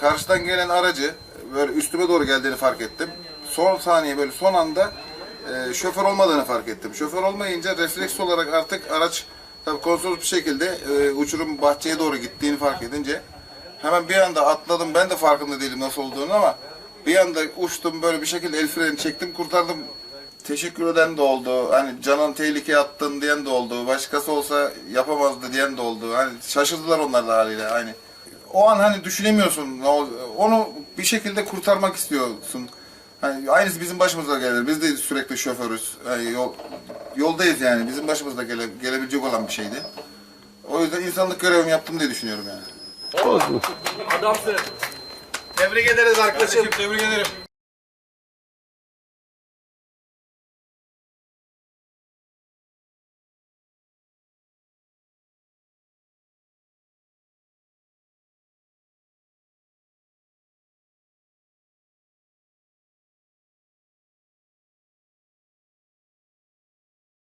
karşıdan gelen aracı böyle üstüme doğru geldiğini fark ettim. Son saniye böyle son anda e, şoför olmadığını fark ettim. Şoför olmayınca refleks olarak artık araç tabii kontrol bir şekilde e, uçurum bahçeye doğru gittiğini fark edince hemen bir anda atladım. Ben de farkında değilim nasıl olduğunu ama bir anda uçtum böyle bir şekilde el freni çektim kurtardım. Teşekkür eden de oldu. Hani canın tehlikeye attın diyen de oldu. Başkası olsa yapamazdı diyen de oldu. Hani şaşırdılar onlar da haliyle. Hani o an hani düşünemiyorsun. Onu bir şekilde kurtarmak istiyorsun. Hani aynısı bizim başımıza gelir. Biz de sürekli şoförüz. Yani yol, yoldayız yani. Bizim başımıza gele, gelebilecek olan bir şeydi. O yüzden insanlık görevimi yaptım diye düşünüyorum yani. Adamsın. Tebrik ederiz arkadaşım. Tebrik ederim.